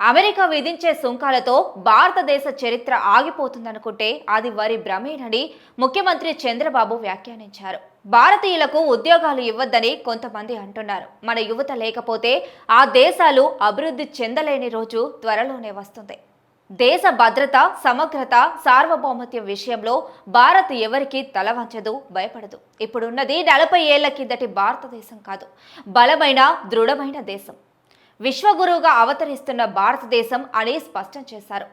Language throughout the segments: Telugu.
అమెరికా విధించే సుంకాలతో భారతదేశ చరిత్ర ఆగిపోతుందనుకుంటే అది వారి భ్రమేనని ముఖ్యమంత్రి చంద్రబాబు వ్యాఖ్యానించారు. భారతీయులకు ఉద్యోగాలు ఇవ్వద్దని కొంతమంది అంటున్నారు. మన యువత లేకపోతే ఆ దేశాలు అభివృద్ధి చెందలేని రోజు త్వరలోనే వస్తుంది. దేశ భద్రత సమగ్రత సార్వభౌమత్యం విషయంలో భారత్ ఎవరికీ తల వంచదు భయపడదు. ఇప్పుడున్నది నలభై ఏళ్ళ కిందటి భారతదేశం కాదు. బలమైన దృఢమైన దేశం. విశ్వగురువుగా అవతరిస్తున్న భారతదేశం అని స్పష్టం చేశారు.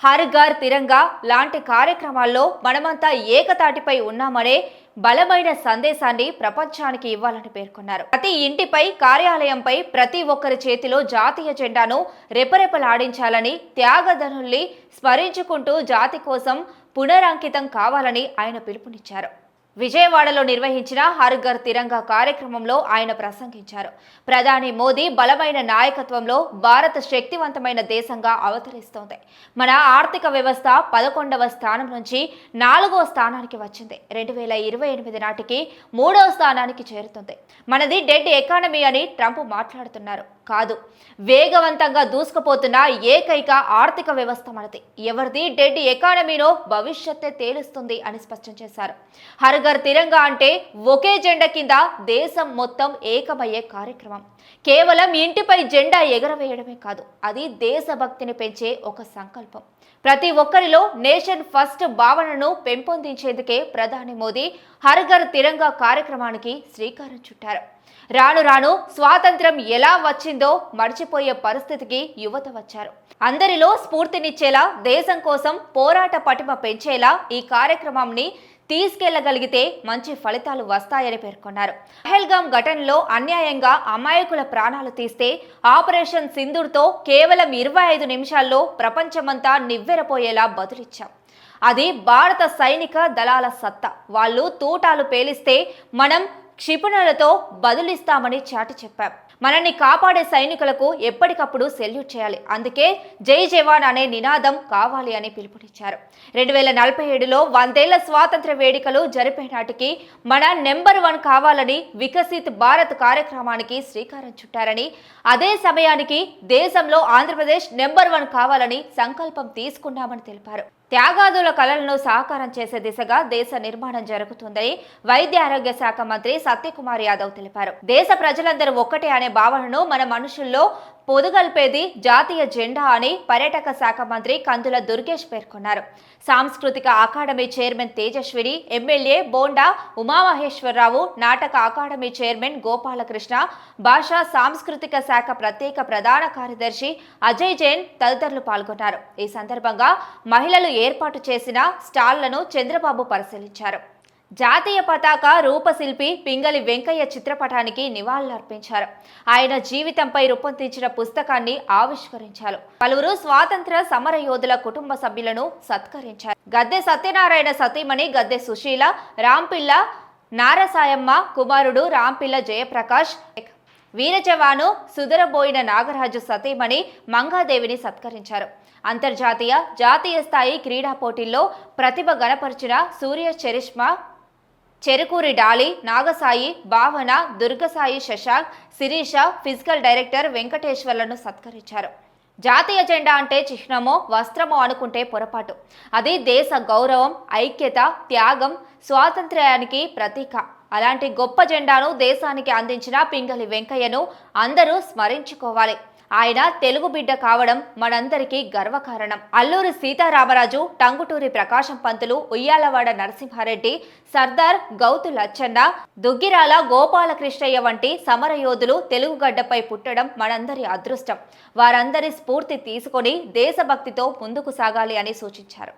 హర్ఘర్ తిరంగా లాంటి కార్యక్రమాల్లో మనమంతా ఏకతాటిపై ఉన్నామనే బలమైన సందేశాన్ని ప్రపంచానికి ఇవ్వాలని పేర్కొన్నారు. ప్రతి ఇంటిపై కార్యాలయంపై ప్రతి ఒక్కరి చేతిలో జాతీయ జెండాను రెపరెపలాడించాలని త్యాగధనుల్ని స్మరించుకుంటూ జాతి కోసం పునరంకితం కావాలని ఆయన పిలుపునిచ్చారు. విజయవాడలో నిర్వహించిన హర్ ఘర్ తిరంగా కార్యక్రమంలో ఆయన ప్రసంగించారు. ప్రధాని మోదీ బలమైన నాయకత్వంలో భారత్ శక్తివంతమైన దేశంగా అవతరిస్తోంది. మన ఆర్థిక వ్యవస్థ పదకొండవ స్థానం నుంచి నాలుగవ స్థానానికి వచ్చింది. రెండు వేల ఇరవై ఎనిమిది నాటికి మూడవ స్థానానికి చేరుతుంది. మనది డెడ్ ఎకానమీ అని ట్రంప్ మాట్లాడుతున్నారు. కాదు. వేగవంతంగా దూసుకుపోతున్న ఏకైక ఆర్థిక వ్యవస్థ మనది. ఎవరిది? డెడ్ ఎకానమీనో భవిష్యత్తే తేలుస్తుంది అని స్పష్టం చేశారు. హర్ఘర్ తిరంగా అంటే ఒకే జెండా కింద దేశం మొత్తం ఏకమయ్యే కార్యక్రమం. కేవలం ఇంటిపై జెండా ఎగరవేయడమే కాదు అది దేశభక్తిని పెంచే ఒక సంకల్పం. ప్రతి ఒక్కరిలో నేషన్ ఫస్ట్ భావనను పెంపొందించేందుకే ప్రధాని మోదీ హర్ఘర్ తిరంగా కార్యక్రమానికి శ్రీకారం చుట్టారు. రాను రాను స్వాతంత్రం ఎలా వచ్చిందో మర్చిపోయే పరిస్థితికి యువత వచ్చారు. అందరిలో స్ఫూర్తినిచ్చేలా దేశం కోసం పోరాట పటిమ పెంచేలా ఈ కార్యక్రమాన్ని తీసుకెళ్ళగలిగితే మంచి ఫలితాలు వస్తాయని పేర్కొన్నారు. పహల్గాం ఘటనలో అన్యాయంగా అమాయకుల ప్రాణాలు తీస్తే ఆపరేషన్ సింధూర్తో కేవలం ఇరవై ఐదు నిమిషాల్లో ప్రపంచమంతా నివ్వెరపోయేలా బదులిచ్చాం. అది భారత సైనిక దళాల సత్తా. వాళ్ళు తూటాలు పేలిస్తే మనం క్షిపణులతో బదులిస్తామని చాటి చెప్పాం. మనల్ని కాపాడే సైనికులకు ఎప్పటికప్పుడు సెల్యూట్ చేయాలి. అందుకే జై జవాన్ అనే నినాదం కావాలి అని పిలుపునిచ్చారు. రెండు వేల నలభై ఏడులో వందేళ్ళ స్వాతంత్ర వేడుకలు జరిపే నాటికి మన నెంబర్ వన్ కావాలని వికసిత్ భారత్ కార్యక్రమానికి శ్రీకారం చుట్టారని అదే సమయానికి దేశంలో ఆంధ్రప్రదేశ్ నెంబర్ వన్ కావాలని సంకల్పం తీసుకున్నామని తెలిపారు. త్యాగాదుల కళలను సాకారం చేసే దిశగా దేశ నిర్మాణం జరుగుతుందని వైద్య ఆరోగ్య శాఖ మంత్రి సత్యకుమార్ యాదవ్ తెలిపారు. దేశ ప్రజలందరూ ఒక్కటే అనే భావనను మన మనుషుల్లో పొదుగల్పేది జాతీయ జెండా అని పర్యాటక శాఖ మంత్రి కందుల దుర్గేష్ పేర్కొన్నారు. సాంస్కృతిక academy chairman Tejaswini MLA Bonda Umamaheswararao నాటక అకాడమీ చైర్మన్ గోపాలకృష్ణ భాషా సాంస్కృతిక శాఖ ప్రత్యేక ప్రధాన కార్యదర్శి అజయ్ జైన్ తదితరులు పాల్గొన్నారు. ఈ సందర్భంగా మహిళలు ఏర్పాటు చేసిన స్టాళ్ళను చంద్రబాబు పరిశీలించారు. జాతీయ పతాక రూపశిల్పి పింగళి వెంకయ్య చిత్రపటానికి నివాళులర్పించారు. ఆయన జీవితంపై రూపొందించిన పుస్తకాన్ని ఆవిష్కరించారు. పలువురు స్వాతంత్ర సమర యోధుల కుటుంబ సభ్యులను సత్కరించారు. గద్దె సత్యనారాయణ సతీమణి గద్దె సుశీల రాంపిల్ల నారసాయమ్మ కుమారుడు రాంపిల్ల జయప్రకాష్ వీర జవాను సుదరబోయిన నాగరాజు సతీమణి మంగాదేవిని సత్కరించారు. అంతర్జాతీయ జాతీయ స్థాయి క్రీడా పోటీల్లో ప్రతిభ గణపరిచిన సూర్య చరిష్మా చెరుకూరి డాలి నాగసాయి భావన దుర్గసాయి శశాంక్ శిరీష ఫిజికల్ డైరెక్టర్ వెంకటేశ్వర్లను సత్కరించారు. జాతీయ జెండా అంటే చిహ్నమో వస్త్రమో అనుకుంటే పొరపాటు. అది దేశ గౌరవం ఐక్యత త్యాగం స్వాతంత్ర్యానికి ప్రతీక. అలాంటి గొప్ప జెండాను దేశానికి అందించిన పింగళి వెంకయ్యను అందరూ స్మరించుకోవాలి. ఆయన తెలుగు బిడ్డ కావడం మనందరికీ గర్వకారణం. అల్లూరి సీతారామరాజు టంగుటూరి ప్రకాశం పంతులు ఉయ్యాలవాడ నరసింహారెడ్డి సర్దార్ గౌతు లచ్చన్న దుగ్గిరాల గోపాలకృష్ణయ్య వంటి సమరయోధులు తెలుగుగడ్డపై పుట్టడం మనందరి అదృష్టం. వారందరి స్ఫూర్తి తీసుకొని దేశభక్తితో ముందుకు సాగాలి అని సూచించారు.